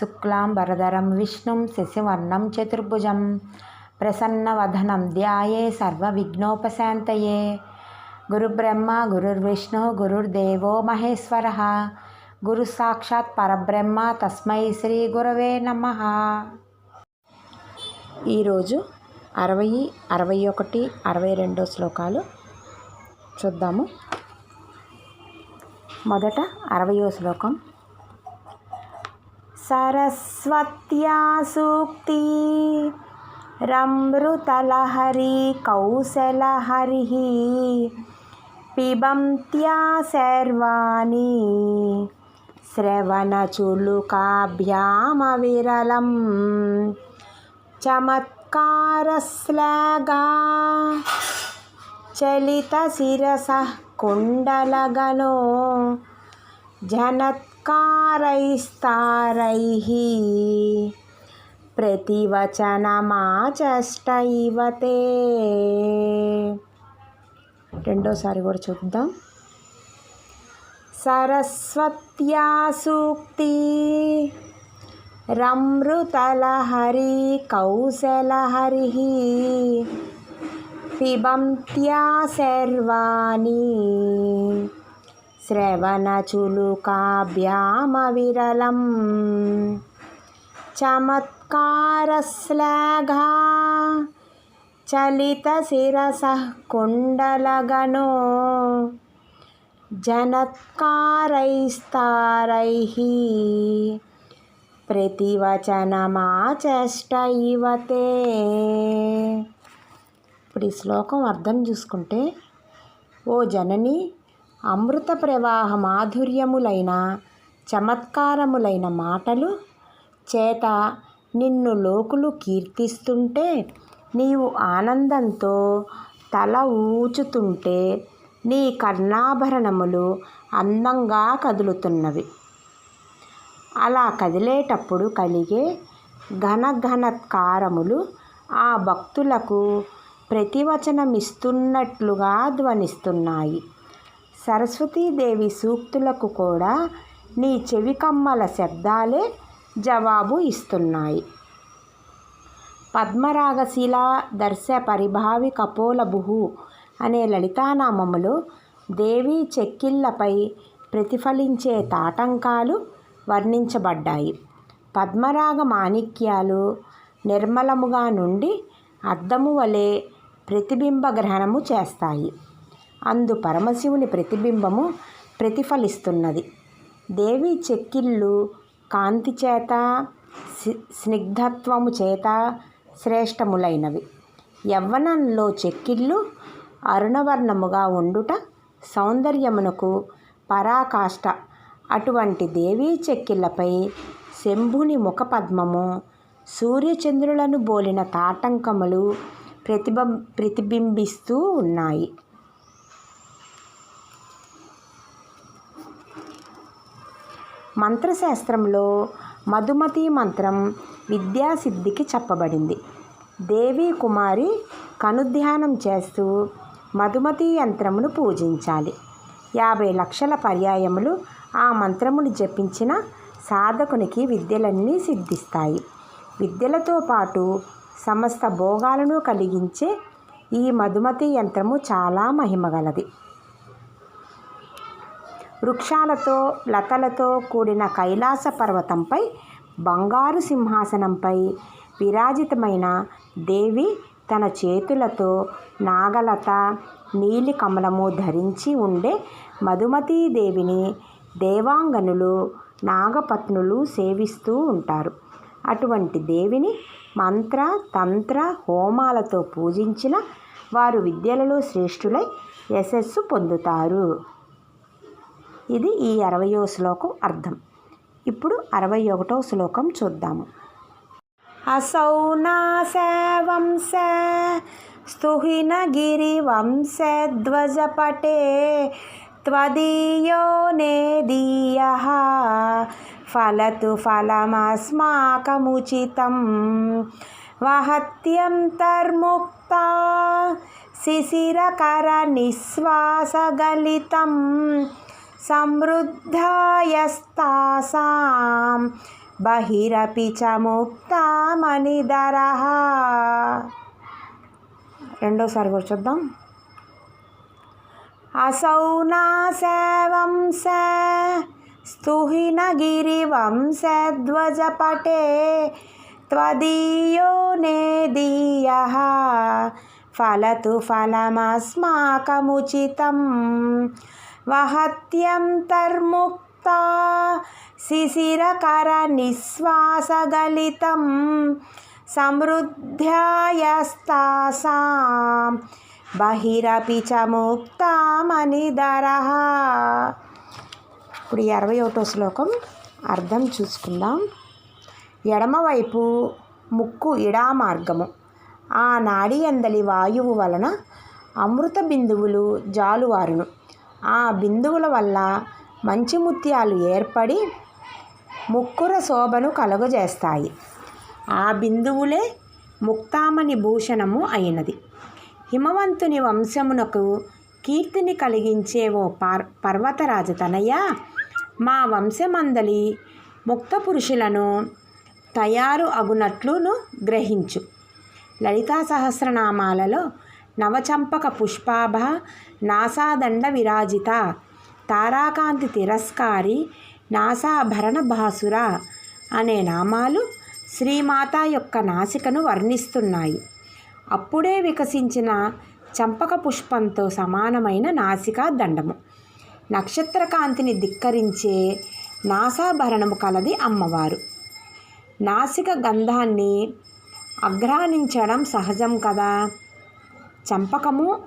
శుక్లాం వరదరం విష్ణుం శశివర్ణం చతుర్భుజం. ప్రసన్నవదనం ధ్యాయే సర్వవిఘ్నోపశాంతయే. గురుబ్రహ్మ గురుర్విష్ణు గురుర్దేవో మహేశ్వర. గురు సాక్షాత్ పరబ్రహ్మ తస్మై శ్రీ గురవే నమ. ఈరోజు అరవై అరవై ఒకటి అరవై రెండో శ్లోకాలు చూద్దాము. మొదట అరవయో శ్లోకం. సరస్వత్యా సూక్తి రమృతలహరి కౌశలహరి. పిబంత్యా సర్వాణి శ్రవణచులుకాభ్యామవిరలం చమత్కారశ్లాఘా కుండలగనో. జనత్ జనత్కారైస్తారైः ప్రతివచనమాచష్ట ఇవతే రెండోసారి కూడా చూద్దాం. సరస్వత్యా సూక్తి రమృతలహరి కౌశలహరి. పిబంత్యా సర్వాణి. శ్రవణచులుకాభ్యామవిరలం చమత్కారశ్లాఘా చలితశిరసः కుండలగణో జనత్కారైస్తారైः. ప్రతివచనమాచష్ట ఇవ తే ఇప్పుడు ఈ శ్లోకం అర్థం చూసుకుంటే ఓ జనని అమృత ప్రవాహ మాధుర్యములైన చమత్కారములైన మాటలు చేత నిన్ను లోకులు కీర్తిస్తుంటే నీవు ఆనందంతో తల ఊచుతుంటే నీ కర్ణాభరణములు అందంగా కదులుతున్నవి. అలా కదిలేటప్పుడు కలిగే ఘనఘనత్కారములు ఆ భక్తులకు ప్రతివచనమిస్తున్నట్లుగా ధ్వనిస్తున్నాయి. సరస్వతీదేవి సూక్తులకు కూడా నీ చెవికమ్మల శబ్దాలే జవాబు ఇస్తున్నాయి. పద్మరాగశిల దర్శ పరిభావి కపోలభుహు అనే లలితానామములు దేవి చెక్కిళ్ళపై ప్రతిఫలించే తాటంకాలు వర్ణించబడ్డాయి. పద్మరాగ మాణిక్యాలు నిర్మలముగా నుండి అద్దము వలె ప్రతిబింబ గ్రహణము చేస్తాయి. అందు పరమశివుని ప్రతిబింబము ప్రతిఫలిస్తున్నది. దేవి చెక్కిళ్ళు కాంతి చేత స్నిగ్ధత్వము చేత శ్రేష్టములైనవి. యవ్వనంలో చెక్కిళ్ళు అరుణవర్ణముగా ఉండుట సౌందర్యమునకు పరాకాష్ట. అటువంటి దేవీ చెక్కిళ్ళపై శంభుని ముఖపద్మము సూర్యచంద్రులను బోలిన తాటంకములు ప్రతిబం ప్రతిబింబిస్తూ ఉన్నాయి. మంత్రశాస్త్రంలో మధుమతి మంత్రం విద్యాసిద్ధికి చెప్పబడింది. దేవి కుమారి కనుధ్యానం చేస్తూ మధుమతి యంత్రమును పూజించాలి. యాభై లక్షల పర్యాయములు ఆ మంత్రమును జపించిన సాధకునికి విద్యలన్నీ సిద్ధిస్తాయి. విద్యలతో పాటు సమస్త భోగాలను కలిగించే ఈ మధుమతి యంత్రము చాలా మహిమగలది వృక్షాలతో లతలతో కూడిన కైలాస పర్వతంపై బంగారు సింహాసనంపై విరాజితమైన దేవి తన చేతులతో నాగలత నీలి కమలము ధరించి ఉండే మధుమతీదేవిని దేవాంగనులు నాగపత్నులు సేవిస్తూ ఉంటారు. అటువంటి దేవిని మంత్ర తంత్ర హోమాలతో పూజించిన వారు విద్యలలో శ్రేష్ఠులై యశస్సు పొందుతారు. ఇది ఈ అరవయో శ్లోకం అర్థం. ఇప్పుడు అరవై ఒకటో శ్లోకం చూద్దాము. అసౌ నా సేవంశ స్థుహినగిరివంశధ్వజపటే త్వదీయో నేదీయ ఫలతు ఫలమస్మాకముచితం. వహత్యం తర్ముక్త శిశిరకర నిశ్వాసగలితం సమృద్ధాయస్తాసాం. బహిరపి చ ముక్తామణిధర రెండోసారి కూడా చూద్దాం. అసౌ నా సేవం స్తుహిన గిరివంశధ్వజపటే త్వదీయో నేదీయ ఫలతు ఫలమస్మాకముచితం. वहत्यन्तर्मुक्ता शिशिरकरनिःश्वासगलितं समृद्ध्यायस्तासां బహిరపి చ ముక్తామణిధర ఇప్పుడు ఈ అరవై ఒకటో శ్లోకం అర్థం చూసుకుందాం ఎడమవైపు ముక్కు ఇడా మార్గము ఆ నాడి అందలి వాయువు వలన అమృత బిందువులు జాలువారును ఆ బిందువుల వల్ల మంచి ముత్యాలు ఏర్పడి ముక్కుర శోభను కలుగజేస్తాయి. ఆ బిందువులే ముక్తామణి భూషణము అయినది. హిమవంతుని వంశమునకు కీర్తిని కలిగించే ఓ పార్ పర్వతరాజు తనయ్య మా వంశమందలి ముక్త పురుషులను తయారు అగునట్లును గ్రహించు. లలితా సహస్రనామాలలో నవచంపక పుష్పాభ నాసాదండ విరాజిత తారాకాంతి తిరస్కారి నాసాభరణ భాసుర అనే నామాలు శ్రీమాత యొక్క నాసికను వర్ణిస్తున్నాయి. అప్పుడే వికసించిన చంపక పుష్పంతో సమానమైన నాసికా దండము. నక్షత్రకాంతిని ధిక్కరించే నాసాభరణము కలది అమ్మవారు. నాసిక గంధాన్ని అగ్రాణించడం సహజం కదా? చంపకము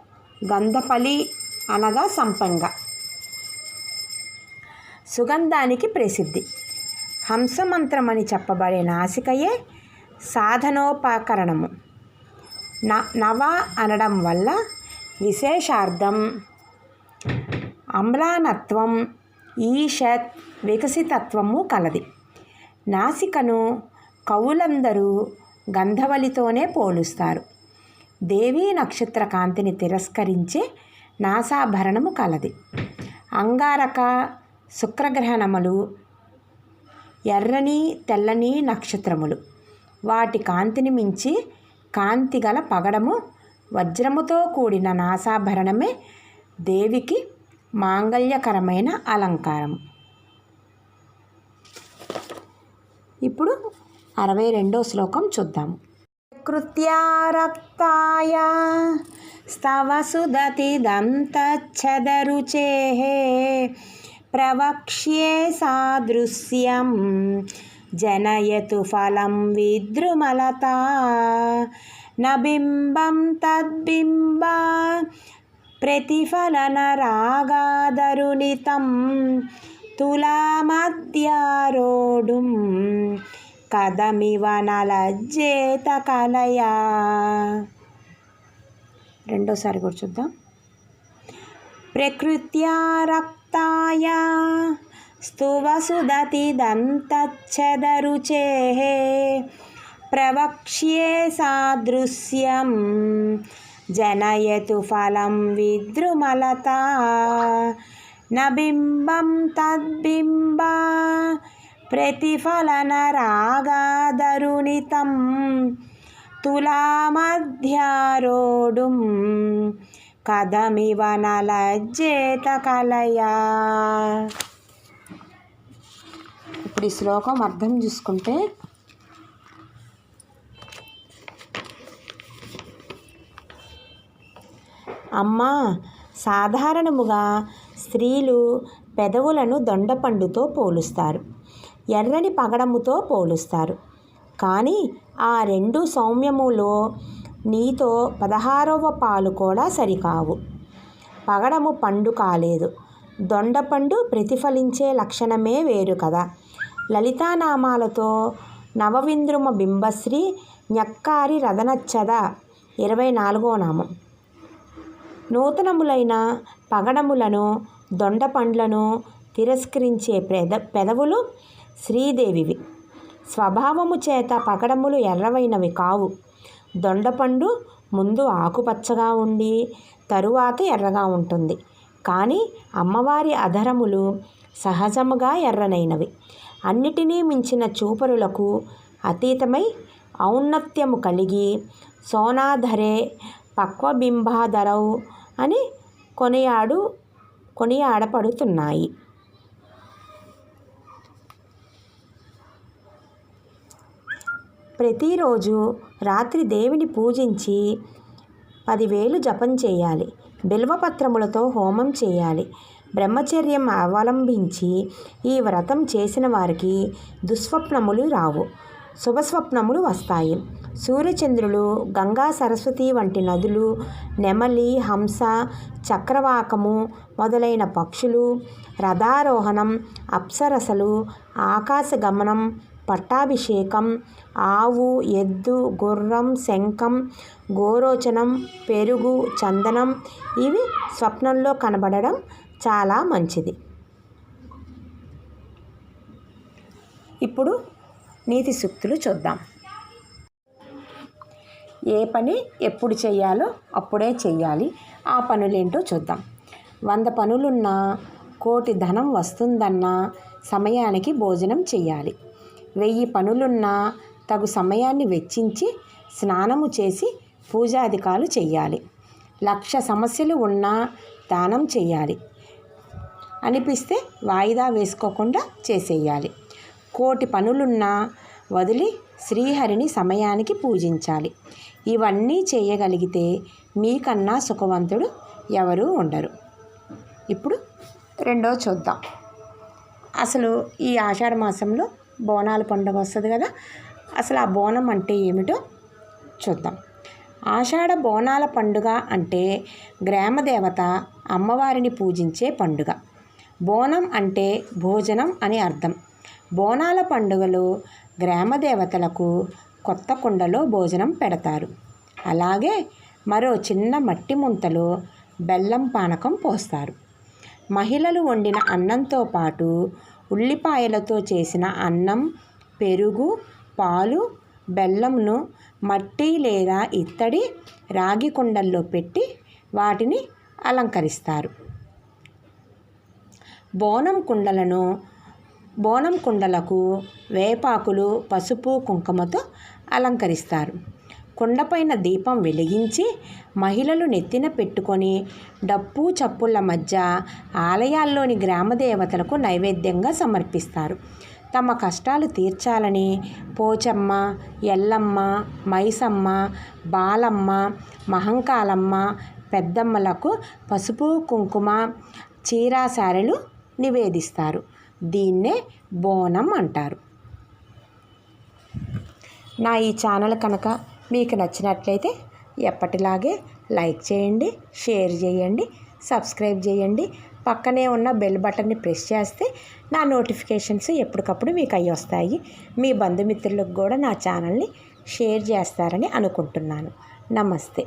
గంధపలి అనగా సంపంగ. సుగంధానికి ప్రసిద్ధి. హంసమంత్రమని చెప్పబడే నాసికయే సాధనోపకరణము. న నవ అనడం వల్ల విశేషార్థం అమ్లానత్వం ఈషత్ వికసితత్వము కలది. నాసికను కవులందరూ గంధవలితోనే పోలుస్తారు. దేవీ నక్షత్ర కాంతిని తిరస్కరించే నాసాభరణము కలది. అంగారక శుక్రగ్రహణములు ఎర్రని తెల్లని నక్షత్రములు. వాటి కాంతిని మించి కాంతి గల పగడము వజ్రముతో కూడిన నాసాభరణమే దేవికి మాంగళ్యకరమైన అలంకారం ఇప్పుడు అరవై రెండో శ్లోకం చూద్దాము. కృత్యా రక్తాయ స్తవ సుదతిదంతచ్చదరుచేः ప్రవక్ష్యే సాదృశ్యం జనయతు ఫలం విద్రుమలతా న బింబం తద్బింబ ప్రతిఫలనరాగాదరుణితం తులామద్యారోఢుం కదమివ నలజ్జేత కలయా రెండోసారి కూడా చూద్దాం. ప్రకృత్యా రక్తాయ స్తువసుదతి స్తువసుదతిదంతచ్చదరుచేः ప్రవక్ష్యే సాదృశ్యం జనయతు ఫలం విద్రుమలత. నబింబం తద్బింబ ప్రతిఫలన రాగాదరుణితం తులామధ్యారోఢుం కథమివ నలజ్జేత కలయా. ఇప్పుడు ఈ శ్లోకం అర్థం చూసుకుంటే అమ్మ సాధారణముగా స్త్రీలు పెదవులను దొండపండుతో పోలుస్తారు. ఎర్రని పగడముతో పోలుస్తారు. కానీ ఆ రెండు సౌమ్యములో నీతో పదహారవ పాలు కూడా సరికావు. పగడము పండు కాలేదు. దొండపండు ప్రతిఫలించే లక్షణమే వేరు కదా. లలితానామాలతో నవవింద్రుమ బింబశ్రీ ఞక్కారి రథనచ్చద ఇరవై నాలుగో నామం. నూతనములైన పగడములను దొండపండ్లను తిరస్కరించే పెద పెదవులు శ్రీదేవివి. స్వభావము చేత పకడములు ఎర్రవైనవి కావు. దొండపండు ముందు ఆకుపచ్చగా ఉండి తరువాత ఎర్రగా ఉంటుంది. కానీ అమ్మవారి అధరములు సహజముగా ఎర్రనైనవి. అన్నిటినీ మించిన చూపరులకు అతీతమై ఔన్నత్యము కలిగి సోనాధరే పక్వబింబాధరౌ అని కొనియాడు కొనియాడపడుతున్నాయి. ప్రతిరోజు రాత్రి దేవిని పూజించి పదివేలు జపం చేయాలి. బిల్వపత్రములతో హోమం చేయాలి. బ్రహ్మచర్యం అవలంబించి ఈ వ్రతం చేసిన వారికి దుస్వప్నములు రావు. శుభస్వప్నములు వస్తాయి. సూర్యచంద్రులు గంగా సరస్వతి వంటి నదులు నెమలి హంస చక్రవాకము మొదలైన పక్షులు రథారోహణం అప్సరసలు ఆకాశగమనం పట్టాభిషేకం ఆవు ఎద్దు గుర్రం శంఖం గోరోచనం పెరుగు చందనం ఇవి స్వప్నంలో కనబడడం చాలా మంచిది. ఇప్పుడు నీతి సూక్తులు చూద్దాం. ఏ పని ఎప్పుడు చేయాలో అప్పుడే చెయ్యాలి. ఆ పనులేంటో చూద్దాం. వంద పనులున్నా కోటి ధనం వస్తుందన్నా సమయానికి భోజనం చేయాలి వెయ్యి పనులున్నా తగు సమయాన్ని వెచ్చించి స్నానము చేసి పూజాధికాలు చెయ్యాలి. లక్ష సమస్యలు ఉన్నా దానం చేయాలి అనిపిస్తే వాయిదా వేసుకోకుండా చేసేయాలి. కోటి పనులున్నా వదిలి శ్రీహరిని సమయానికి పూజించాలి. ఇవన్నీ చేయగలిగితే మీకన్నా సుఖవంతుడు ఎవరూ ఉండరు. ఇప్పుడు రెండో చూద్దాం. అసలు ఈ ఆషాఢ మాసంలో బోనాల పండుగ వస్తుంది కదా అసలు ఆ బోనం అంటే ఏమిటో చూద్దాం. ఆషాఢ బోనాల పండుగ అంటే గ్రామదేవత అమ్మవారిని పూజించే పండుగ. బోనం అంటే భోజనం అని అర్థం. బోనాల పండుగలో గ్రామదేవతలకు కొత్త కుండలో భోజనం పెడతారు. అలాగే మరో చిన్న మట్టి ముంతలో బెల్లం పానకం పోస్తారు. మహిళలు వండిన అన్నంతో పాటు ఉల్లిపాయలతో చేసిన అన్నం పెరుగు పాలు బెల్లంను మట్టి లేదా ఇత్తడి రాగి కుండల్లో పెట్టి వాటిని అలంకరిస్తారు. బోనం కుండలను బోనం కుండలకు వేపాకులు పసుపు కుంకుమతో అలంకరిస్తారు. కుండపైన దీపం వెలిగించి మహిళలు నెత్తిన పెట్టుకొని డప్పు చప్పుల మధ్య ఆలయాల్లోని గ్రామదేవతలకు నైవేద్యంగా సమర్పిస్తారు. తమ కష్టాలు తీర్చాలని పోచమ్మ ఎల్లమ్మ మైసమ్మ బాలమ్మ మహంకాలమ్మ పెద్దమ్మలకు పసుపు కుంకుమ చీరాశారెలు నివేదిస్తారు. దీన్నే బోనం అంటారు. నా ఈ ఛానల్ కనుక మీకు నచ్చినట్లయితే ఎప్పటిలాగే లైక్ చేయండి షేర్ చేయండి సబ్స్క్రైబ్ చేయండి. పక్కనే ఉన్న బెల్ బటన్ని ప్రెస్ చేస్తే నా నోటిఫికేషన్స్ ఎప్పటికప్పుడు మీకు అయ్యి వస్తాయి. మీ బంధుమిత్రులకు కూడా నా ఛానల్ని షేర్ చేస్తారని అనుకుంటున్నాను. నమస్తే.